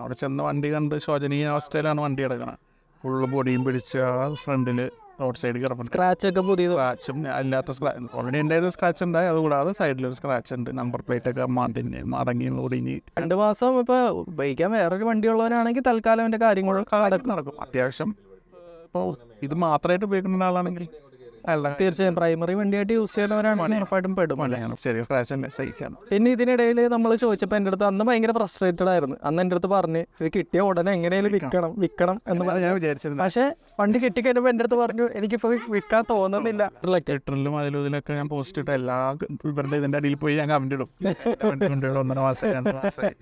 അവിടെ ചെന്ന് വണ്ടി കണ്ട് ശോചനീയ അവസ്ഥയിലാണ് വണ്ടി കിടക്കുന്നത് ഫുള്ള് പൊടിയും പിടിച്ച് ആ ഫ്രണ്ടിൽ റോഡ് സൈഡ് കിടപ്പുണ്ട്. സ്ക്രാച്ച് ഒക്കെ പുതിയ സ്ക്രാച്ചും അല്ലാത്ത സ്ക്രാച്ച് ഓൾറെഡി ഉണ്ടായത് സ്ക്രാച്ച് ഉണ്ടായി അതുകൂടാതെ സൈഡിലൊരു സ്ക്രാച്ച് ഉണ്ട് നമ്പർ പ്ലേറ്റ് ഒക്കെ മാറ്റിന് മടങ്ങി ഒടിഞ്ഞ് രണ്ട് മാസം ഇപ്പൊ ഉപയോഗിക്കാൻ വേറൊരു വണ്ടി ഉള്ളവരാണെങ്കിൽ തൽക്കാലം അവന്റെ കാര്യങ്ങളൊക്കെ നടക്കും. അത്യാവശ്യം. ഇപ്പോൾ ഇത് മാത്രമായിട്ട് ഉപയോഗിക്കുന്ന ആളാണെങ്കിൽ അല്ല തീർച്ചയായും പ്രൈമറി വണ്ടിയായിട്ട് യൂസ് ചെയ്യുന്നവരാണ്. ഉറപ്പായിട്ടും പെടും. അല്ലേ ചെറിയ സഹിക്കാം പിന്നെ ഇതിനിടയിൽ നമ്മൾ ചോദിച്ചപ്പോൾ എന്റെ അടുത്ത് അന്ന് ഭയങ്കര ഫ്രസ്ട്രേറ്റഡ് ആയിരുന്നു. അന്ന് എന്റെ അടുത്ത് പറഞ്ഞ് ഇത് കിട്ടിയ ഉടനെ എങ്ങനെയാലും വിൽക്കണം വിൽക്കണം എന്ന് ഞാൻ വിചാരിച്ചിരുന്നു പക്ഷേ വണ്ടി കിട്ടിക്കഴിഞ്ഞപ്പോൾ എന്റെ അടുത്ത് പറഞ്ഞു എനിക്കിപ്പോൾ വിൽക്കാൻ തോന്നുന്നില്ല. ട്വിറ്ററിലും അതിലും ഇതിലൊക്കെ ഞാൻ പോസ്റ്റ് ഇട്ട എല്ലാ ഇവരുടെ ഇതിന്റെ അടിയിൽ പോയി ഞാൻ കമന്റ് ഇടും. ഒന്നര മാസം രണ്ട് മാസമായി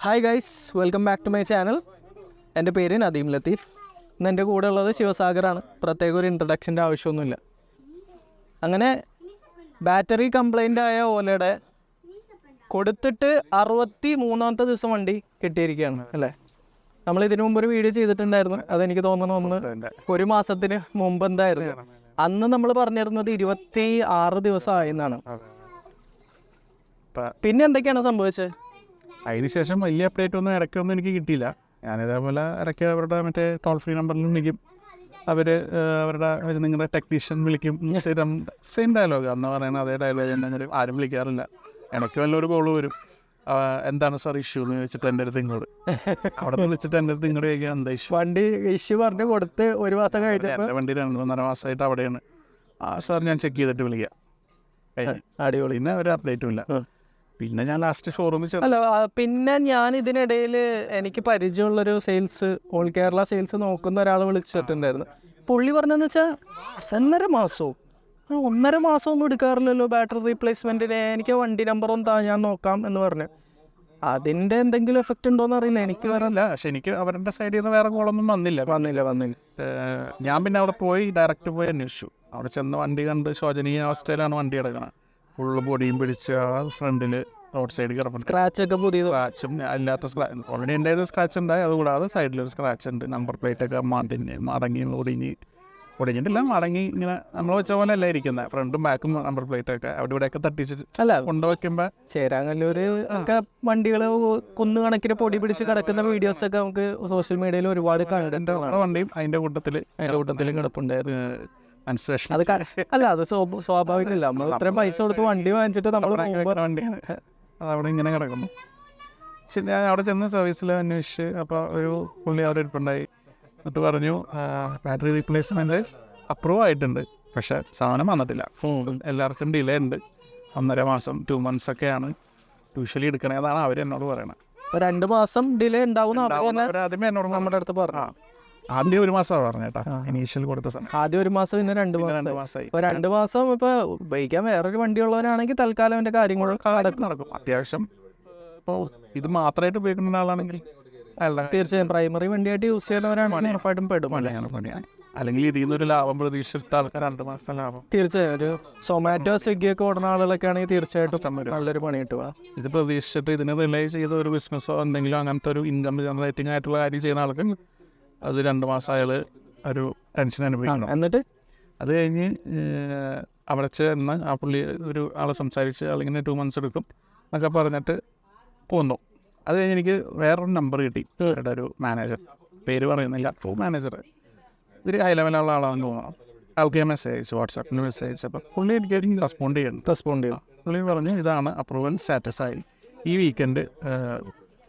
hi guys welcome back to my channel എന്റെ പേര് നദീം ലത്തീഫ്. ഇന്ന് എന്റെ കൂടെ ഉള്ളത് ശിവസാഗറാണ്. പ്രത്യേക ഒരു ഇൻട്രഡക്ഷന്റെ ആവശ്യമൊന്നുമില്ല. അങ്ങനെ ബാറ്ററി കംപ്ലൈന്റ് ആയ ഓലയുടെ കൊടുത്തിട്ട് അറുപത്തി മൂന്നാമത്തെ ദിവസം വണ്ടി കിട്ടിയിരിക്കുകയാണ് അല്ലേ? നമ്മൾ ഇതിനു മുമ്പ് ഒരു വീഡിയോ ചെയ്തിട്ടുണ്ടായിരുന്നു. അതെനിക്ക് തോന്നുന്നു ഒന്ന് ഒരു മാസത്തിന് മുമ്പ് എന്തായിരുന്നു. അന്ന് നമ്മൾ പറഞ്ഞിരുന്നത് ഇരുപത്തി ആറ് ദിവസമായെന്നാണ് പിന്നെ എന്തൊക്കെയാണ് സംഭവിച്ചത്? അതിനുശേഷം വലിയ അപ്ഡേറ്റ് ഒന്നും ഇടയ്ക്കൊന്നും എനിക്ക് കിട്ടിയില്ല. ഞാൻ ഇതേപോലെ ഇടയ്ക്ക് അവരുടെ മറ്റേ ടോൾ ഫ്രീ നമ്പറിൽ വിളിക്കും. അവർ അവരുടെ അവർ നിങ്ങളുടെ ടെക്നീഷ്യൻ വിളിക്കും. സ്ഥിരം സെയിം ഡയലോഗ് അന്ന് പറയുന്ന അതേ ഡയലോഗ് തന്നെ ആരും വിളിക്കാറില്ല. ഇടയ്ക്ക് വല്ലൊരു കോൾ വരും. എന്താണ് സാർ ഇഷ്യൂ എന്ന് ചോദിച്ചിട്ട് എന്റെ അടുത്ത് ഇങ്ങോട്ട്. അവിടെ നിന്ന് വിളിച്ചിട്ട് എന്റെ അടുത്ത് ഇങ്ങോട്ട് ചോദിക്കുക എന്താ ഇഷ്യൂ വണ്ടി ഇഷ്യൂ പറഞ്ഞ് കൊടുത്ത് ഒരു മാസം കഴിഞ്ഞപ്പോൾ എന്റെ വണ്ടി രണ്ട് മൂന്നര മാസമായിട്ട് അവിടെയാണ്. ആ സാർ ഞാൻ ചെക്ക് ചെയ്തിട്ട് വിളിക്കാം. കഴിഞ്ഞു. അടിപൊളി. പിന്നെ ഒരു അപ്ഡേറ്റും ഇല്ല. പിന്നെ ഞാൻ ലാസ്റ്റ് ഷോറൂമിൽ അല്ല ആ, പിന്നെ ഞാൻ ഇതിനിടയിൽ എനിക്ക് പരിചയമുള്ളൊരു സെയിൽസ് ഓൾ കേരള സെയിൽസ് നോക്കുന്ന ഒരാൾ വിളിച്ചിട്ടുണ്ടായിരുന്നു. പുള്ളി പറഞ്ഞതെന്ന് വെച്ചാൽ ഒന്നര മാസവും. ആ, ഒന്നര മാസം ഒന്നും എടുക്കാറില്ലല്ലോ ബാറ്ററി റീപ്ലേസ്മെന്റിന് എനിക്ക് വണ്ടി നമ്പർ ഒന്ന് താ ഞാൻ നോക്കാം എന്ന് പറഞ്ഞു. അതിന്റെ എന്തെങ്കിലും എഫക്റ്റ് ഉണ്ടോയെന്ന് അറിയില്ല. എനിക്ക് വേറെ അല്ല പക്ഷെ എനിക്ക് അവരുടെ സൈഡിൽ നിന്ന് വേറെ കോളൊന്നും വന്നില്ല. വന്നില്ല വന്നില്ല. ഏഹ് ഞാൻ പിന്നെ അവിടെ പോയി ഡയറക്റ്റ് പോയി അന്വേഷിച്ചു. അവിടെ ചെന്ന് വണ്ടി കണ്ട് ശോചനീയ അവസ്ഥയിലാണ് വണ്ടി കിടക്കുന്നത് ഫുള്ള് പൊടിയും പിടിച്ച് ആ ഫ്രണ്ടിൽ റോഡ് സൈഡ് കിടപ്പുണ്ട് സ്ക്രാച്ച് ഒക്കെ പുതിയത്. സ്ക്രാച്ചും അല്ലാത്ത സ്ക്രാച്ച് ഓൾറെഡി ഉണ്ടായിരുന്ന സ്ക്രാച്ച് ഉണ്ടായി. അതുകൂടാതെ സൈഡിലൊരു സ്ക്രാച്ച് ഉണ്ട്. നമ്പർ പ്ലേറ്റ് ഒക്കെ മാറ്റിന് മടങ്ങി ഒടിഞ്ഞ്. ഒടിഞ്ഞിട്ടില്ല മടങ്ങി ഇങ്ങനെ നമ്മൾ വെച്ച പോലെ അല്ല ഇരിക്കുന്നത് ഫ്രണ്ടും ബാക്കും നമ്പർ പ്ലേറ്റ് ഒക്കെ. അവിടെ ഇവിടെയൊക്കെ തട്ടിച്ച് അല്ല കൊണ്ടുവയ്ക്കുമ്പോൾ ചേരാങ്ങല്ലൂര് ഒക്കെ വണ്ടികൾ കുന്നുകണക്കിന് പൊടി പിടിച്ച് കിടക്കുന്ന വീഡിയോസ് ഒക്കെ നമുക്ക് സോഷ്യൽ മീഡിയയിൽ ഒരുപാട് കണ്ടിട്ടുണ്ട്. വണ്ടിയും അതിന്റെ കൂട്ടത്തിൽ അതിന്റെ കൂട്ടത്തിൽ കിടപ്പുണ്ടായിരുന്നു അത് അല്ല അത് സ്വാഭാവികമല്ല. നമ്മൾ ഇത്രയും പൈസ കൊടുത്ത് വണ്ടി വാങ്ങിച്ചിട്ട് നമ്മൾ വണ്ടിയാണ്. അതവിടെ ഇങ്ങനെ കിടക്കുന്നു. ശരി ഞാൻ അവിടെ ചെന്ന് സർവീസിൽ അന്വേഷിച്ച് അപ്പോൾ ഒരു പുള്ളി അവിടെ ഇരിപ്പുണ്ടായി. എന്നിട്ട് പറഞ്ഞു ബാറ്ററി റീപ്ലേസ്മെന്റ് അപ്രൂവ് ആയിട്ടുണ്ട്. പക്ഷേ സാധനം വന്നിട്ടില്ല. ഫോൺ എല്ലാവർക്കും ഡിലേ ഉണ്ട്. ഒന്നര മാസം ടു മന്ത്സ് ഒക്കെയാണ്. യൂഷ്വലി എടുക്കണേതാണ് അവർ എന്നോട് പറയണത് രണ്ട് മാസം ഡിലേ ഉണ്ടാവും ആദ്യമേ എന്നോട് നമ്മുടെ അടുത്ത് പറഞ്ഞു. ആദ്യം ഒരു മാസമാണ് പറഞ്ഞേട്ടാ. ഇനീഷ്യൽ കൊടുത്ത സമയം ആദ്യം ഒരു മാസം പിന്നെ രണ്ട് മാസം. രണ്ട് മാസമായി ഇപ്പൊ രണ്ട് മാസം ഇപ്പൊ ഉപയോഗിക്കാൻ വേറൊരു വണ്ടി ഉള്ളവരാണെങ്കിൽ തൽക്കാലം എന്റെ കാര്യങ്ങളൊക്കെ നടക്കും നടക്കും. അത്യാവശ്യം ഇപ്പോൾ ഇത് മാത്രമായിട്ട് ഉപയോഗിക്കുന്ന ആളാണെങ്കിൽ അല്ല തീർച്ചയായും പ്രൈമറി വണ്ടിയായിട്ട് യൂസ് ചെയ്യുന്നവരാണ് ഉറപ്പായിട്ടും പെടും. അല്ലേ അല്ലെങ്കിൽ ഇതിൽ നിന്നൊരു ലാഭം പ്രതീക്ഷിച്ചിട്ട് ആൾക്കാർ രണ്ട് മാസത്തെ ലാഭം. തീർച്ചയായും. ഒരു സൊമാറ്റോ സ്വിഗ്ഗി ഒക്കെ ഓടുന്ന ആളുകളൊക്കെ ആണെങ്കിൽ തീർച്ചയായിട്ടും നല്ലൊരു പണി കിട്ടുക. ഇത് പ്രതീക്ഷിച്ചിട്ട് ഇതിനെ റിലേ ചെയ്ത ഒരു ബിസിനസ്സോ എന്തെങ്കിലും അങ്ങനത്തെ ഒരു ഇൻകം ജനറേറ്റിംഗ് ആയിട്ടുള്ള കാര്യം ചെയ്യുന്ന ആൾക്ക് അത് രണ്ട് മാസം അയാൾ ഒരു ടെൻഷൻ അനുഭവിക്കണം. എന്നിട്ട്? അത് കഴിഞ്ഞ് അവിടെ ചേർന്ന് ആ പുള്ളി ഒരു ആളെ സംസാരിച്ച് അല്ലെങ്കിൽ ടു മന്ത്സ് എടുക്കും എന്നൊക്കെ പറഞ്ഞിട്ട് പോന്നു. അത് കഴിഞ്ഞ് എനിക്ക് വേറൊരു നമ്പർ കിട്ടി. അവരുടെ ഒരു മാനേജർ പേര് പറയുന്നില്ല. അപ്പോൾ മാനേജർ ഇതൊരു ഹൈ ലെവലുള്ള ആളാണെന്ന് തോന്നുന്നു. അവർക്ക് ഞാൻ മെസ്സേജ് അയച്ചു വാട്സാപ്പിൽ മെസ്സേജ് അയച്ചപ്പോൾ പുള്ളി എനിക്ക് റെസ്പോണ്ട് ചെയ്യണം റെസ്പോണ്ട് ചെയ്യണം പുള്ളി പറഞ്ഞു ഇതാണ് അപ്രൂവൽ സ്റ്റാറ്റസ് ആയി. ഈ വീക്കെൻഡ്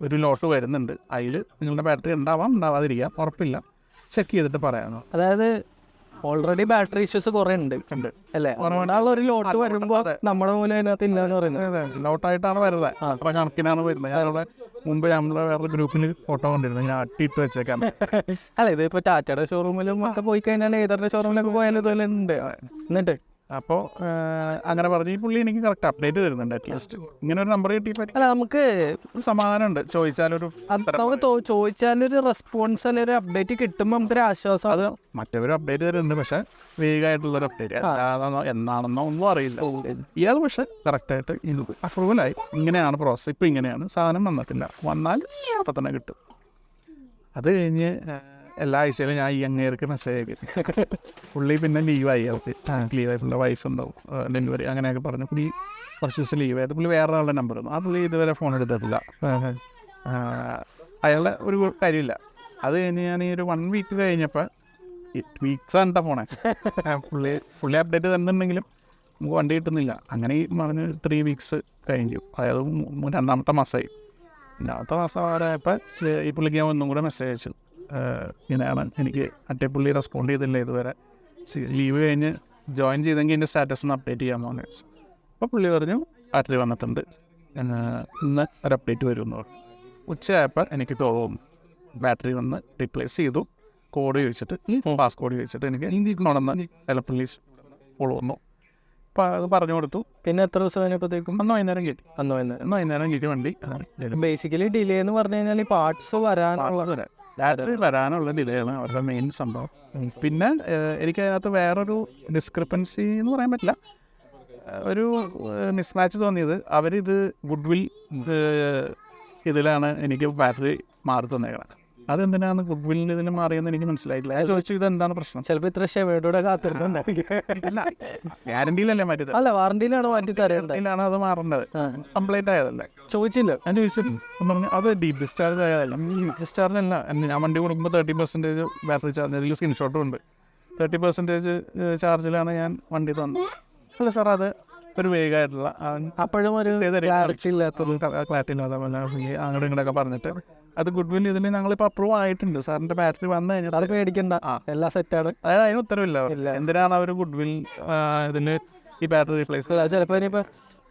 ഒരു ലോട്ട് വരുന്നുണ്ട്. അതിൽ നിങ്ങളുടെ ബാറ്ററി ഉണ്ടാവാം ഉണ്ടാവാതിരിക്കാം. ഉറപ്പില്ല. ചെക്ക് ചെയ്തിട്ട് പറയാനോ? അതായത് ഓൾറെഡി ബാറ്ററി ഇഷ്യൂസ് കുറേ ഉണ്ട്. ഉണ്ട്. അല്ലേ? ഒരാൾ ഒരു ലോട്ട് വരുമ്പോൾ നമ്മുടെ മൂലം അതിനകത്ത് ഇല്ല എന്ന് പറയുന്നത്. ലോട്ടായിട്ടാണ് വരുന്നത് അത്ര കണക്കിനാണ് വരുന്നത് ഞാനിവിടെ മുമ്പ് നമ്മളെ വേറെ ഗ്രൂപ്പിൽ ഫോട്ടോ കൊണ്ടിരുന്നത് ഞാൻ അട്ടിയിട്ട് വെച്ചേക്കാം. അല്ല ഇതിപ്പോ ടാറ്റയുടെ ഷോറൂമിലും ഒക്കെ പോയി കഴിഞ്ഞാൽ ഏതറിന്റെ ഷോറൂമിലൊക്കെ പോയാലും ഇതുപോലെ ഉണ്ട്. എന്നിട്ട് അപ്പോൾ അങ്ങനെ പറഞ്ഞ് ഈ പുള്ളി എനിക്ക് കറക്റ്റ് അപ്ഡേറ്റ് തരുന്നുണ്ട് അറ്റ്ലീസ്റ്റ് ഇങ്ങനെ ഒരു നമ്പർ കിട്ടിയപ്പോൾ അല്ല നമുക്ക് സമാധാനമുണ്ട്. ചോദിച്ചാലൊരു നമുക്ക് ചോദിച്ചാലൊരു റെസ്പോൺസ് അല്ലെങ്കിൽ ഒരു അപ്ഡേറ്റ് കിട്ടുമ്പോൾ നമുക്കൊരു ആശ്വാസം. അത് മറ്റവരും അപ്ഡേറ്റ് തരുന്നുണ്ട് പക്ഷെ വേഗമായിട്ടുള്ളൊരു അപ്ഡേറ്റ് അതാണോ എന്നാണെന്നോ ഒന്നും അറിയില്ല. ഇയാൾ പക്ഷെ കറക്റ്റായിട്ട് അപ്രൂവലായി ഇങ്ങനെയാണ് പ്രോസസ്സ് ഇപ്പം ഇങ്ങനെയാണ് സാധനം വന്നിട്ടില്ല. വന്നാൽ അപ്പം തന്നെ കിട്ടും. അത് കഴിഞ്ഞ് എല്ലാ ആഴ്ചയിലും ഞാൻ ഈ അങ്ങേർക്ക് മെസ്സേജ് അയക്കും പുള്ളി പിന്നെ ലീവായി അവർക്ക് ലീവായിട്ടുള്ള വൈഫ് ഉണ്ടാവും. ഡെലിവറി അങ്ങനെയൊക്കെ പറഞ്ഞു. പുള്ളി കുറച്ച് ദിവസം ലീവായിട്ട് പുള്ളി വേറെ ആളുടെ നമ്പർ ആ പുള്ളി ഇതുവരെ ഫോൺ എടുത്തിട്ടില്ല. അയാളുടെ ഒരു കാര്യമില്ല. അത് കഴിഞ്ഞ് ഞാൻ ഈ ഒരു വൺ വീക്ക് കഴിഞ്ഞപ്പോൾ വീക്സ് ആണ് ഫോണെ പുള്ളി പുള്ളി അപ്ഡേറ്റ് തന്നിട്ടുണ്ടെങ്കിലും നമുക്ക് വണ്ടി കിട്ടുന്നില്ല. അങ്ങനെ ഈ പറഞ്ഞ് ത്രീ വീക്സ് കഴിഞ്ഞു. അതായത് രണ്ടാമത്തെ മാസമായി. രണ്ടാമത്തെ മാസം അവരായപ്പോൾ ഈ പുള്ളിക്ക് ഞാൻ ഒന്നും കൂടെ മെസ്സേജ് അയച്ചു. ഇങ്ങനെയാണ് എനിക്ക് മറ്റേ പുള്ളി റെസ്പോണ്ട് ചെയ്തില്ല ഇതുവരെ. ലീവ് കഴിഞ്ഞ് ജോയിൻ ചെയ്തെങ്കിൽ എന്റെ സ്റ്റാറ്റസ് ഒന്ന് അപ്ഡേറ്റ് ചെയ്യാമെന്ന് ചോദിച്ചു അപ്പോൾ പുള്ളി പറഞ്ഞു ആറ്റിൽ വന്നിട്ടുണ്ട്. ഇന്ന് ഒരു അപ്ഡേറ്റ് വരുമെന്ന് പറഞ്ഞു. ഉച്ചയായപ്പോൾ എനിക്ക് തോന്നും ബാറ്ററി വന്ന് റീപ്ലേസ് ചെയ്തു. കോഡ് ചോദിച്ചിട്ട് പാസ് കോഡ് ചോദിച്ചിട്ട് എനിക്ക് നടന്ന് എലപ്പള്ളി കോൾ വന്നു അപ്പോൾ അത് പറഞ്ഞു കൊടുത്തു. പിന്നെ എത്ര ദിവസം കഴിഞ്ഞപ്പോഴത്തേക്കും? അന്ന് വൈകുന്നേരം കിട്ടി. അന്ന് വൈകുന്നേരം. അന്ന് വൈകുന്നേരം കിട്ടി വണ്ടി. ബേസിക്കലി ഡിലേ എന്ന് പറഞ്ഞു കഴിഞ്ഞാൽ ഈ പാർട്സ് വരാനുള്ള ബാറ്ററി വരാനുള്ള ഡിലേയാണ് അവരുടെ മെയിൻ സംഭവം. പിന്നെ എനിക്ക് അതിനകത്ത് വേറൊരു ഡിസ്ക്രിപ്പൻസി എന്ന് പറയാൻ പറ്റില്ല. ഒരു മിസ്മാച്ച് തോന്നിയത് അവരിത് ഗുഡ് വിൽ ഇതിലാണ് എനിക്ക് ബാറ്ററി മാറി തന്നേക്കണം. അതെന്തിനാണ് ഗുഡ് വില്ലിൽ ഇതിന് മാറിയെന്ന് എനിക്ക് മനസ്സിലായിട്ടില്ല. ഞാൻ ചോദിച്ചു ഇത് എന്താണ് പ്രശ്നം? ചിലപ്പോൾ ഇത്ര ഷെവേഡോടെ കാത്തിരുന്നുണ്ടായിരിക്കും ഗ്യാരണ്ടിയിലല്ലേ മാറ്റി അല്ല വാറണ്ടിയിലാണ് മാറ്റി തരേണ്ടത്. ഗ്യാരണ്ടിയിലാണ് അത് മാറേണ്ടത്. കംപ്ലൈന്റ് ആയതല്ലേ? ചോദിച്ചില്ല. ഞാൻ ചോദിച്ചു പറഞ്ഞു അത് ഡീപ് ഡിസ്ചാർജ് ആയതല്ല? ഡിസ്ചാർജ് അല്ല. ഞാൻ വണ്ടി കൊടുക്കുമ്പോൾ തേർട്ടി പെർസെന്റേജ് ബാറ്ററി ചാർജ് അതിൽ സ്ക്രീൻഷോട്ടും ഉണ്ട്. തേർട്ടി പെർസെന്റേജ് ചാർജിലാണ് ഞാൻ വണ്ടി തന്നത്. അല്ല സാർ അത് ഒരു വേഗമായിട്ടുള്ള അപ്പോഴും ഒരു ക്ലാരിറ്റി ഇല്ലാത്തത്. ക്ലാരിറ്റി ഇല്ലാത്ത അങ്ങോട്ടും ഇങ്ങോട്ടൊക്കെ പറഞ്ഞിട്ട് അത് ഗുഡ് വിൽ ഇതിൽ ഞങ്ങളിപ്പോൾ അപ്രൂവ് ആയിട്ടുണ്ട്. സാറിന്റെ ബാറ്ററി വന്നു കഴിഞ്ഞാൽ അത് പേടിക്കണ്ട. എല്ലാം സെറ്റാണ് അതായത് അതിന് ഉത്തരവില്ല. എന്തിനാണ് അവർ ഗുഡ് വിൽ ഇതിൽ ഈ ബാറ്ററി റീപ്ലേസ് ചിലപ്പോ ഇനിയിപ്പോ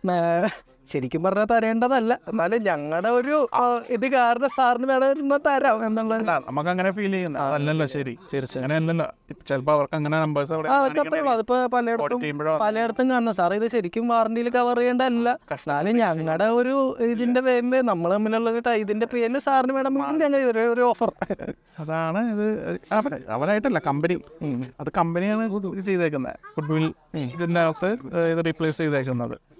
മേ- ശരിക്കും പറഞ്ഞാൽ തരേണ്ടതല്ല. എന്നാലും ഞങ്ങളുടെ ഒരു ഇത് കാരണം സാറിന് വേണമെങ്കിൽ തരാം എന്നുള്ള നമുക്ക് അങ്ങനെ ഫീൽ ചെയ്യുന്നു അതല്ലല്ലോ ശരി. അങ്ങനെയല്ലല്ലോ. ചിലപ്പോൾ അവർക്ക് അങ്ങനെ നമ്പേഴ്സ് അതിപ്പോ പലയിടത്തും പലയിടത്തും കാണുന്ന. സാർ ഇത് ശരിക്കും വാറണ്ടിയിൽ കവർ ചെയ്യേണ്ടതല്ല. എന്നാലും ഞങ്ങളുടെ ഒരു ഇതിന്റെ പേരിൽ നമ്മൾ തമ്മിലുള്ള ഇതിന്റെ പേരിൽ സാറിന് വേണമെങ്കിൽ ഞങ്ങൾ ഒരു- ഓഫർ അതാണ് ഇത്. അവരെ അവരായിട്ടല്ല കമ്പനി അത് കമ്പനിയാണ് ചെയ്തേക്കുന്നത് ഗുഡ്വിൽ ഇതിന്റെ അകത്ത് ഇത് റീപ്ലേസ് ചെയ്തേക്കുന്നത്.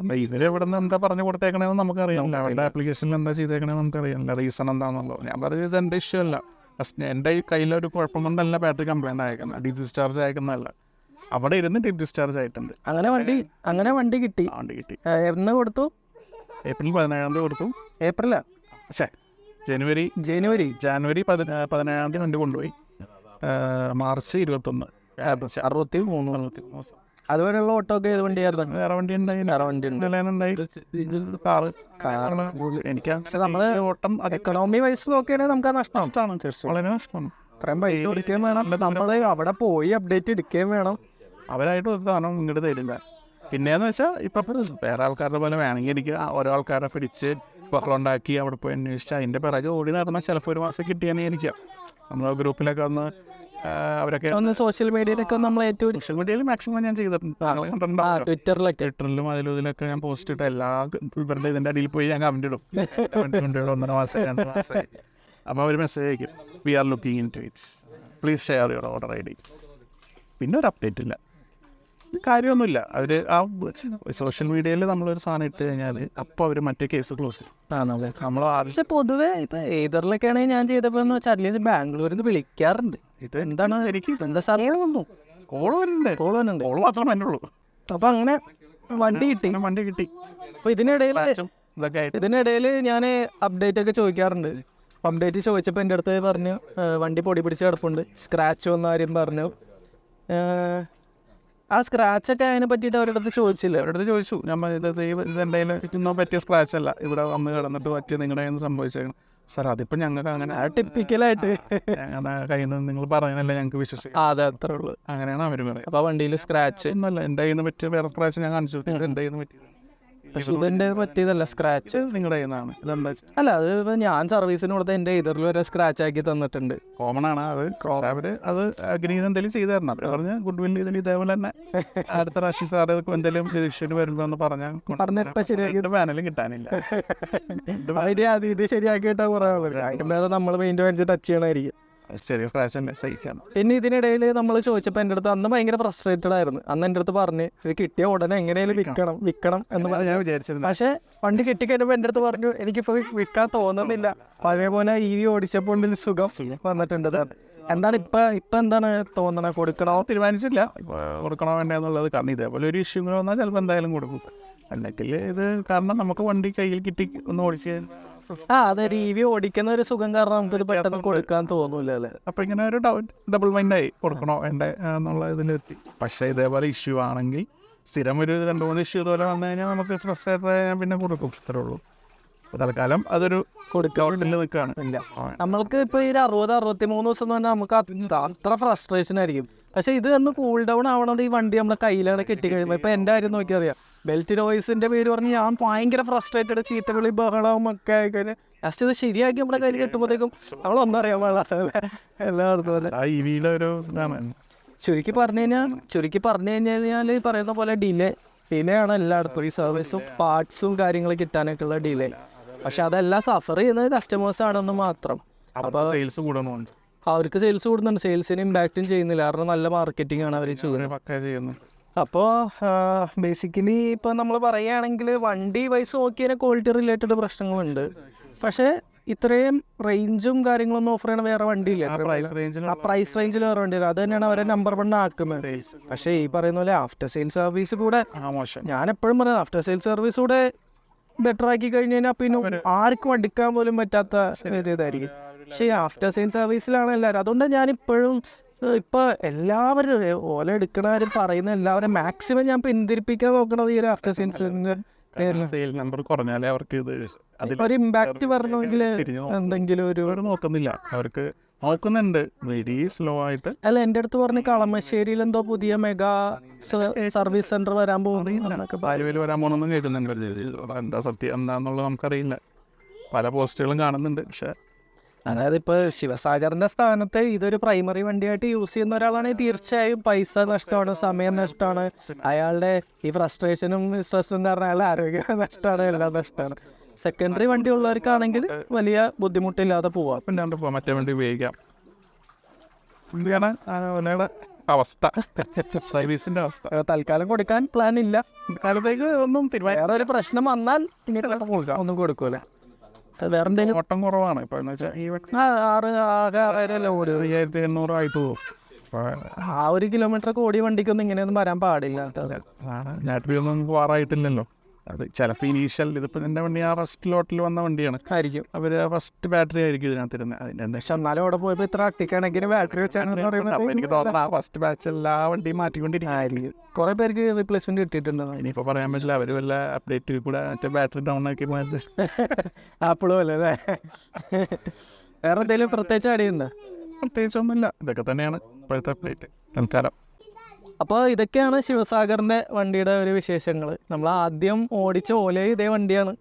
അപ്പം ഇതിൽ ഇവിടെ നിന്ന് എന്താ പറഞ്ഞു കൊടുത്തേക്കണേന്ന് നമുക്കറിയാം. അവരുടെ ആപ്ലിക്കേഷനിൽ എന്താ ചെയ്തേക്കണേന്ന് നമുക്കറിയാമില്ല റീസൺ എന്താണെന്നുള്ളത് ഞാൻ പറഞ്ഞത് ഇത് എന്റെ ഇഷ്യൂ അല്ല എന്റെ ഈ കയ്യിലൊരു കുഴപ്പം കൊണ്ടല്ല ബാറ്ററി കംപ്ലൈന്റ് അയക്കുന്നത് ഡി ഡിസ്ചാർജ് അയക്കുന്നതല്ല. അവിടെ ഇരുന്ന് ഡി ഡിസ്ചാർജ് ആയിട്ടുണ്ട്. അങ്ങനെ വണ്ടി അങ്ങനെ വണ്ടി കിട്ടി. വണ്ടി കിട്ടി. എന്ന് കൊടുത്തു? ഏപ്രിൽ പതിനേഴാം തീയതി കൊടുത്തു. ഏപ്രിലാ? പക്ഷേ ജനുവരി. ജനുവരി. ജാനുവരി പതിന പതിനേഴാം തീയതി വണ്ടി കൊണ്ടുപോയി. മാർച്ച് ഇരുപത്തൊന്ന്. അറുപത്തി മൂന്ന് അതുവരെയുള്ള ഓട്ടോ ഒക്കെ ഏത് വണ്ടിയായിരുന്നു? വേറെ വണ്ടി ഉണ്ടായി വേറെ വണ്ടി ഉണ്ട്. ഉണ്ടായി കാറ്. എനിക്ക് പക്ഷെ നമ്മൾ ഓട്ടം എക്കണോമി വൈസ് നോക്കുകയാണെങ്കിൽ നമുക്ക് നഷ്ടമാണ്. വളരെ നഷ്ടമാണ്. ഇത്രയും പൈസ കൊടുക്കുകയും വേണം. നമ്മൾ അവിടെ പോയി അപ്ഡേറ്റ് എടുക്കുകയും വേണം. അവരായിട്ട് ഒരു സാധനം ഇങ്ങോട്ട് തരില്ല. പിന്നെയെന്ന് വെച്ചാൽ ഇപ്പം വേറെ ആൾക്കാരുടെ പോലെ വേണമെങ്കിൽ എനിക്ക് ഓരോ ആൾക്കാരെ പിടിച്ച് ബഹളുണ്ടാക്കി അവിടെ പോയി അന്വേഷിച്ച് അതിന്റെ പിറകെ ഓടി നടന്ന ചിലപ്പോൾ ഒരു മാസം കിട്ടിയാണെങ്കിൽ എനിക്ക്. നമ്മളെ ഗ്രൂപ്പിലൊക്കെ ഒന്ന് ആ, അവരൊക്കെ ഒന്ന് സോഷ്യൽ മീഡിയയിലൊക്കെ നമ്മൾ ഏറ്റവും സോഷ്യൽ മീഡിയയിൽ മാക്സിമം ഞാൻ ചെയ്തിട്ടുണ്ട്. ട്വിറ്ററിലൊക്കെ ട്വിറ്ററിലും അതിലും ഇതിലൊക്കെ ഞാൻ പോസ്റ്റ് ഇട്ട എല്ലാ ഇവരുടെ ഇതിന്റെ അടിയിൽ പോയി ഞാൻ കമന്റ് ഇടും. ഇടും ഒന്നര മാസം രണ്ട് മാസം അപ്പോൾ അവർ മെസ്സേജ് അയക്കും. We are looking in tweets it please share your order I D പിന്നെ ഒരു അപ്ഡേറ്റ് ഇല്ല. കാര്യമൊന്നുമില്ല. അവർ ആ സോഷ്യൽ മീഡിയയിൽ നമ്മളൊരു സാധനം ഇട്ട് കഴിഞ്ഞാൽ അപ്പോൾ അവർ മറ്റേ കേസ് ക്ലോസ് നമ്മൾ പക്ഷെ പൊതുവെ ഇപ്പൊ ഏതറിലൊക്കെ ഞാൻ ചെയ്തപ്പോൾ എന്ന് വെച്ചാൽ അല്ലെങ്കിൽ ബാംഗ്ലൂരിൽ നിന്ന് വിളിക്കാറുണ്ട്. ഇത് എന്താണ് എനിക്ക് എന്താ സാധനം കോൾ വരുന്നുണ്ട് കോൾ വന്നുണ്ട് കോൾ മാത്രമേ ഉള്ളൂ അപ്പൊ അങ്ങനെ വണ്ടി കിട്ടി. വണ്ടി കിട്ടി. അപ്പൊ ഇതിനിടയിൽ ഇതൊക്കെ ഇതിനിടയിൽ ഞാൻ അപ്ഡേറ്റ് ഒക്കെ ചോദിക്കാറുണ്ട്. അപ്ഡേറ്റ് ചോദിച്ചപ്പോൾ എന്റെ അടുത്ത് പറഞ്ഞു വണ്ടി പൊടി പിടിച്ച് കിടപ്പുണ്ട്. സ്ക്രാച്ച് വന്ന കാര്യം പറഞ്ഞു. ആ സ്ക്രാച്ച് ഒക്കെ അതിനെ പറ്റിയിട്ട് അവരുടെ അടുത്ത് ചോദിച്ചില്ല? അവരുടെ അടുത്ത് ചോദിച്ചു. നമ്മൾ ഇത് ഇത് എന്തെങ്കിലും പറ്റിയ സ്ക്രാച്ച് അല്ല. ഇവിടെ വന്ന് കിടന്നിട്ട് പറ്റിയ നിങ്ങളുടെ കയ്യിൽ നിന്ന് സംഭവിച്ചേക്കണം. സാർ അതിപ്പോൾ ഞങ്ങൾക്ക് അങ്ങനെ ടിപ്പിക്കലായിട്ട് കയ്യിൽ നിന്ന് നിങ്ങൾ പറയുന്നല്ലേ ഞങ്ങൾക്ക് വിശ്വസിക്കും അതെ അത്രേ ഉള്ളൂ. അങ്ങനെയാണ് അവർ പറയുന്നത്. അപ്പോൾ വണ്ടിയിൽ സ്ക്രാച്ച് ഒന്നല്ല എന്റെ കയ്യിൽ നിന്ന് പറ്റിയ വേറെ സ്ക്രാച്ച് ഞാൻ കാണിച്ചു എന്റെ കയ്യിൽ നിന്ന് പറ്റിയത്. പക്ഷെ ഇതെന്റെ പറ്റിയതല്ല സ്ക്രാച്ച് നിങ്ങളുടെ കയ്യിൽ നിന്നാണ് ഇതെന്താ അല്ല അത് ഞാൻ സർവീസിന് കൊടുത്ത എന്റെ ഇതിൽ വരെ സ്ക്രാച്ച് ആക്കി തന്നിട്ടുണ്ട്. കോമൺ ആണ് അത്. അവർ അത് ചെയ്ത് എന്തെങ്കിലും ചെയ്തു തരണം. അവർ പറഞ്ഞ് ഗുഡ് വില്ല് ഇതിൽ ഇതേപോലെ തന്നെ. അടുത്ത റാഷി സാറ് എന്തെങ്കിലും വരുമ്പോൾ എന്ന് പറഞ്ഞാൽ പാനലും കിട്ടാനില്ല. അതിന് അത് ഇത് ശരിയാക്കിയിട്ടാ കുറേ നമ്മൾ പെയിന്റ് വാങ്ങിച്ച് ടച്ച് ചെയ്യണമായിരിക്കും. ചെറിയ തന്നെ സഹിക്കാം പിന്നെ ഇതിനിടയിൽ നമ്മൾ ചോദിച്ചപ്പോൾ എന്റെ അടുത്ത് അന്ന് ഭയങ്കര ഫ്രസ്ട്രേറ്റഡ് ആയിരുന്നു. അന്ന് എന്റെ അടുത്ത് പറഞ്ഞ് ഇത് കിട്ടിയ ഉടനെ എങ്ങനെയാലും വിൽക്കണം. വിൽക്കണം എന്ന് ഞാൻ വിചാരിച്ചിരുന്നു പക്ഷേ വണ്ടി കിട്ടിക്കഴിഞ്ഞപ്പോൾ എന്റെ അടുത്ത് പറഞ്ഞു എനിക്കിപ്പോൾ വിൽക്കാൻ തോന്നുന്നില്ല. പഴയ പോലെ ഇ വി ഓടിച്ചപ്പോൾ സുഖം വന്നിട്ടുണ്ട്. എന്താണ് ഇപ്പൊ ഇപ്പൊ എന്താണ് തോന്നണ? കൊടുക്കണോ? തീരുമാനിച്ചില്ല. കൊടുക്കണോ വേണ്ട എന്നുള്ളത്. കാരണം ഇതേപോലെ ഒരു ഇഷ്യൂ വന്നാൽ ചിലപ്പോൾ എന്തായാലും കൊടുക്കും. അല്ലെങ്കിൽ ഇത് കാരണം നമുക്ക് വണ്ടി കയ്യിൽ കിട്ടി ഒന്ന് ഓടിച്ച് ആ അതൊരു ഇ ഓടിക്കുന്ന ഒരു സുഖം കാരണം നമുക്കിത് പെട്ടെന്ന് കൊടുക്കാൻ തോന്നൂല അല്ലേ? അപ്പോൾ ഇങ്ങനെ ഒരു ഡബിൾ മൈൻഡായി കൊടുക്കണോ വേണ്ടേ എന്നുള്ള ഇതിലെത്തി പക്ഷേ ഇതേപോലെ ഇഷ്യൂ ആണെങ്കിൽ സ്ഥിരം ഒരു രണ്ട് മൂന്ന് ഇഷ്യൂ ഇതുപോലെ വന്നു കഴിഞ്ഞാൽ നമുക്ക് ഫ്രസ്ട്രേറ്റഡ് ആയാൽ പിന്നെ കൊടുക്കും ഇത്രേ ഉള്ളൂ. തൽക്കാലം അതൊരു കൊടുക്കാവുന്നില്ല നിൽക്കുകയാണ് ഇല്ല. നമ്മൾക്ക് ഇപ്പോൾ ഈ ഒരു അറുപത് അറുപത്തി മൂന്ന് ദിവസം എന്ന് പറഞ്ഞാൽ നമുക്ക് അത് അത്ര ഫ്രസ്ട്രേഷൻ ആയിരിക്കും. പക്ഷേ ഇത് ഒന്ന് കൂൾ ഡൗൺ ആവണത് ഈ വണ്ടി നമ്മുടെ കയ്യിലാണ് കിട്ടിക്കഴിയുമ്പോൾ ഇപ്പോൾ എന്റെ കാര്യം നോക്കി അറിയാം ബെൽറ്റ് നോയ്സിന്റെ പേര് പറഞ്ഞ് ഞാൻ ഭയങ്കര ഫ്രസ്ട്രേറ്റഡ് ചീത്തകളി ബഹളവും ഒക്കെ ആയിക്കഴിഞ്ഞാൽ ലാസ്റ്റ് ഇത് ശരിയാക്കി നമ്മുടെ കയ്യിൽ കിട്ടുമ്പോഴത്തേക്കും നമ്മളൊന്നും അറിയാൻ പാടില്ല എല്ലായിടത്തും ചുരുക്കി പറഞ്ഞു കഴിഞ്ഞാൽ ചുരുക്കി പറഞ്ഞു കഴിഞ്ഞാൽ പറയുന്ന പോലെ ഡിലേ ഡിലേ ആണ് എല്ലായിടത്തും ഈ സർവീസും പാർട്സും കാര്യങ്ങൾ കിട്ടാനൊക്കെ ഉള്ള ഡിലേ പക്ഷെ അതെല്ലാം സഫർ ചെയ്യുന്നത് കസ്റ്റമേഴ്സ് ആണെന്ന് മാത്രം. അപ്പോൾ സെയിൽസ് കൂടണമുണ്ട് അവർക്ക് സെയിൽസ് കൂടുന്നുണ്ട്. സെയിൽസിന് ഇമ്പാക്റ്റും ചെയ്യുന്നില്ല. കാരണം നല്ല മാർക്കറ്റിംഗ് ആണ് അവർ ചെയ്യുന്നത്. അപ്പോൾ ബേസിക്കലി ഇപ്പോൾ നമ്മൾ പറയുകയാണെങ്കിൽ വണ്ടി വൈസ് നോക്കിയതിനെ ക്വാളിറ്റി റിലേറ്റഡ് പ്രശ്നങ്ങളുണ്ട്. പക്ഷേ ഇത്രയും റേഞ്ചും കാര്യങ്ങളൊന്നും ഓഫർ ചെയ്യണ വേറെ വണ്ടിയില്ല. പ്രൈസ് റേഞ്ചിൽ ആ പ്രൈസ് റേഞ്ചിൽ വേറെ വണ്ടിയില്ല. അത് തന്നെയാണ് അവരെ നമ്പർ വൺ ആക്കുന്നത്. പക്ഷേ ഈ പറയുന്ന പോലെ ആഫ്റ്റർ സെയിൽ സർവീസ് കൂടെ ഞാൻ എപ്പോഴും പറയുന്നത് ആഫ്റ്റർ സെയിൽ സർവീസ് കൂടെ ബെറ്റർ ആക്കി കഴിഞ്ഞ് കഴിഞ്ഞാൽ പിന്നെ ആർക്കും അടുക്കാൻ പോലും പറ്റാത്ത ഒരു ഇതായിരിക്കും. പക്ഷേ ആഫ്റ്റർ സെയിൽ സർവീസിലാണ് എല്ലാവരും അതുകൊണ്ട് ഞാൻ ഇപ്പോഴും ഇപ്പോൾ എല്ലാവരും ഓല എടുക്കണവരും പറയുന്ന എല്ലാവരും മാക്സിമം ഞാൻ പിന്തിരിപ്പിക്കാൻ നോക്കണത് ഈ ഒരു ആഫ്റ്റർ സയൻസ് സെയിൽ നമ്പർ കുറഞ്ഞാലേ അവർക്ക് ഇത് ഒരു ഇമ്പാക്റ്റ് പറഞ്ഞെങ്കിൽ എന്തെങ്കിലും ഒരു നോക്കുന്നില്ല. അവർക്ക് നോക്കുന്നുണ്ട് വെരി സ്ലോ ആയിട്ട്. അല്ല എന്റെ അടുത്ത് പറഞ്ഞ് കളമശ്ശേരിയിൽ എന്തോ പുതിയ മെഗാ സർവീസ് സെന്റർ വരാൻ പോകുന്നു. ഭാര്യയിൽ വരാൻ പോകണമെന്ന് കേൾക്കുന്നുണ്ട് എന്താ സത്യം എന്താന്നുള്ളത് നമുക്കറിയില്ല. പല പോസ്റ്റുകളും കാണുന്നുണ്ട് പക്ഷെ അതായത് ഇപ്പോൾ ശിവസാഗറിന്റെ സ്ഥാനത്ത് ഇതൊരു പ്രൈമറി വണ്ടിയായിട്ട് യൂസ് ചെയ്യുന്ന ഒരാളാണെങ്കിൽ തീർച്ചയായും പൈസ നഷ്ടമാണ് സമയം നഷ്ടമാണ്. അയാളുടെ ഈ ഫ്രസ്ട്രേഷനും സ്ട്രെസ്സും കാരണം അയാളുടെ ആരോഗ്യം നഷ്ടമാണ് എല്ലാം നഷ്ടമാണ്. സെക്കൻഡറി വണ്ടി ഉള്ളവർക്കാണെങ്കിൽ വലിയ ബുദ്ധിമുട്ടില്ലാതെ പോവാം പിന്നാണ്ട് പോവാം മറ്റേ വണ്ടി ഉപയോഗിക്കാം എന്താണ് ആ അവസ്ഥ സർവീസിന്റെ അവസ്ഥ തൽക്കാലം കൊടുക്കാൻ പ്ലാൻ ഇല്ല കാലത്തേക്ക് ഒന്നും വേറെ ഒരു പ്രശ്നം വന്നാൽ ഒന്നും കൊടുക്കൂല വേറെ എന്തെങ്കിലും ഓട്ടം കുറവാണ് ഇപ്പൊ ആറ് ആകെ ആറായിരം ഓടി അയ്യായിരത്തി എണ്ണൂറ് ആയിട്ട് പോകും ആ ഒരു കിലോമീറ്റർ കോടി വണ്ടിക്കൊന്നും ഇങ്ങനെയൊന്നും വരാൻ പാടില്ല ഒന്നും വാറായിട്ടില്ലല്ലോ അത് ചിലപ്പോൾ ഇനീഷ്യൽ ഇതിപ്പോൾ എന്റെ വണ്ടി ആ ഫസ്റ്റ് ലോട്ടിൽ വന്ന വണ്ടിയാണ്. ആയിരിക്കും. അവർ ഫസ്റ്റ് ബാറ്ററി ആയിരിക്കും ഇതിനകത്ത് ഇരുന്നത് അതിന്റെ പക്ഷെ എന്നാലും അവിടെ പോയപ്പോൾ ഇത്ര അട്ടിക്കാണെങ്കിൽ ബാറ്ററി വെച്ചാണ് അപ്പോൾ എനിക്ക് തോന്നുന്നത് ആ ഫസ്റ്റ് ബാച്ച് എല്ലാ വണ്ടിയും മാറ്റിക്കൊണ്ടിരിക്കും. കുറെ പേർക്ക് റീപ്ലേസ്മെന്റ് കിട്ടിയിട്ടുണ്ട്. ഇനിയിപ്പോൾ പറയാൻ പറ്റില്ല അവർ വല്ല അപ്ഡേറ്റിൽ കൂടെ മറ്റേ ബാറ്ററി ഡൗൺ ആക്കി പോയത്. ആപ്പിളും അല്ലേ? അല്ലേ? വേറെ എന്തെങ്കിലും പ്രത്യേകിച്ച് അടിയുണ്ട് പ്രത്യേകിച്ചൊന്നുമില്ല. ഇതൊക്കെ തന്നെയാണ് ഇപ്പോഴത്തെ അപ്ഡേറ്റ് തൽക്കാലം അപ്പോൾ ഇതൊക്കെയാണ് ശിവസാഗറിന്റെ വണ്ടിയുടെ ഒരു വിശേഷങ്ങൾ നമ്മൾ ആദ്യം ഓടിച്ച ഓലേ ഇതേ വണ്ടിയാണ്.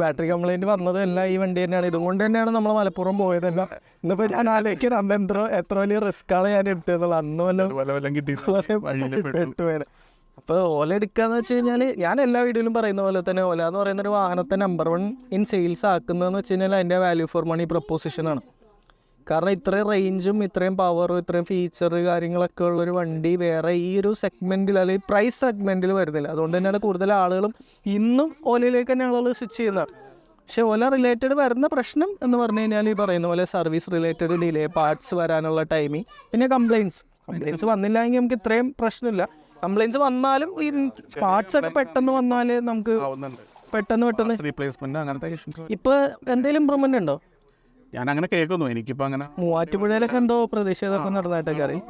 ബാറ്ററി കംപ്ലൈന്റ് വന്നതും എല്ലാം ഈ വണ്ടി തന്നെയാണ്. ഇതുകൊണ്ട് തന്നെയാണ് നമ്മൾ മലപ്പുറം പോയതെല്ലാം. ഇന്നിപ്പോൾ ഞാൻ ആലോചിക്കണം അന്ന് എത്ര എത്ര വലിയ റിസ്ക്കാണ് ഞാൻ എടുത്തതെന്നുള്ളത് അന്ന് വല്ലതും വഴിയിൽ പെട്ടു. അപ്പോൾ ഓല എടുക്കുകയെന്ന് വെച്ച് കഴിഞ്ഞാൽ ഞാൻ എല്ലാ വീഡിയോയിലും പറയുന്ന പോലെ തന്നെ ഓല എന്ന് പറയുന്ന ഒരു വാഹനത്തെ നമ്പർ വൺ ഇൻ സെയിൽസ് ആക്കുന്നതെന്ന് വെച്ച് കഴിഞ്ഞാൽ അതിന്റെ വാല്യൂ ഫോർ മണി പ്രപ്പോസിഷനാണ് കാരണം ഇത്രയും റേഞ്ചും ഇത്രയും പവറും ഇത്രയും ഫീച്ചർ കാര്യങ്ങളൊക്കെ ഉള്ളൊരു വണ്ടി വേറെ ഈ ഒരു സെഗ്മെന്റിൽ അല്ലെങ്കിൽ പ്രൈസ് സെഗ്മെന്റിൽ വരുന്നില്ല. അതുകൊണ്ട് തന്നെയാണ് കൂടുതൽ ആളുകളും ഇന്നും ഓലയിലേക്ക് തന്നെ ആളുകൾ സ്വിച്ച് ചെയ്യുന്നത്. പക്ഷെ ഓല റിലേറ്റഡ് വരുന്ന പ്രശ്നം എന്ന് പറഞ്ഞു കഴിഞ്ഞാൽ ഈ പറയുന്ന പോലെ സർവീസ് റിലേറ്റഡ് ഡിലേ പാർട്സ് വരാനുള്ള ടൈമിങ് പിന്നെ കംപ്ലയിൻസ് കംപ്ലയിൻസ് വന്നില്ല എങ്കിൽ നമുക്ക് ഇത്രയും പ്രശ്നമില്ല. കംപ്ലയിൻസ് വന്നാലും ഈ പാർട്സ് ഒക്കെ പെട്ടെന്ന് വന്നാൽ നമുക്ക് പെട്ടെന്ന് പെട്ടെന്ന് റീപ്ലേസ്മെന്റ് അങ്ങനത്തെ ഇപ്പൊ എന്തെങ്കിലും ഇമ്പ്രൂവ്മെന്റ് ഉണ്ടോ? ഞാൻ അങ്ങനെ കേൾക്കുന്നു. എനിക്കിപ്പോൾ അങ്ങനെ മൂവാറ്റുപുഴയിലൊക്കെ എന്തോ പ്രതിഷേധമൊക്കെ നടന്നതായിട്ടൊക്കെ അറിയും.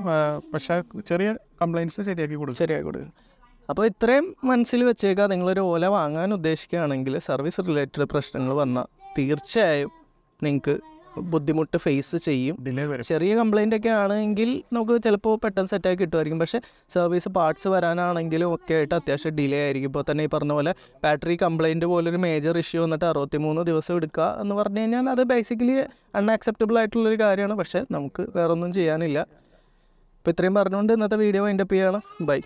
പക്ഷെ ചെറിയ കംപ്ലൈന്റ്സ് ശരിയാക്കി കൊടുക്കും. ശരിയാക്കി കൊടുക്കും. അപ്പോൾ ഇത്രയും മനസ്സിൽ വെച്ചേക്കാം നിങ്ങളൊരു ഓല വാങ്ങാൻ ഉദ്ദേശിക്കുകയാണെങ്കിൽ സർവീസ് റിലേറ്റഡ് പ്രശ്നങ്ങൾ വന്നാൽ തീർച്ചയായും നിങ്ങൾക്ക് ബുദ്ധിമുട്ട് ഫേസ് ചെയ്യും. ചെറിയ കംപ്ലൈന്റ് ഒക്കെ ആണെങ്കിൽ നമുക്ക് ചിലപ്പോൾ പെട്ടെന്ന് സെറ്റാക്കി കിട്ടുമായിരിക്കും. പക്ഷേ സർവീസ് പാർട്സ് വരാനാണെങ്കിലും ഒക്കെ ആയിട്ട് അത്യാവശ്യം ഡിലേ ആയിരിക്കും. ഇപ്പോൾ തന്നെ ഈ പറഞ്ഞ പോലെ ബാറ്ററി കംപ്ലൈന്റ് പോലൊരു മേജർ ഇഷ്യൂ വന്നിട്ട് അറുപത്തിമൂന്ന് ദിവസം എടുക്കുക എന്ന് പറഞ്ഞു കഴിഞ്ഞാൽ അത് ബേസിക്കലി അൺആക്സെപ്റ്റബിൾ ആയിട്ടുള്ളൊരു കാര്യമാണ്. പക്ഷേ നമുക്ക് വേറൊന്നും ചെയ്യാനില്ല. അപ്പോൾ ഇത്രയും പറഞ്ഞുകൊണ്ട് ഇന്നത്തെ വീഡിയോ വൈൻഡപ്പ് ചെയ്യണം. ബൈ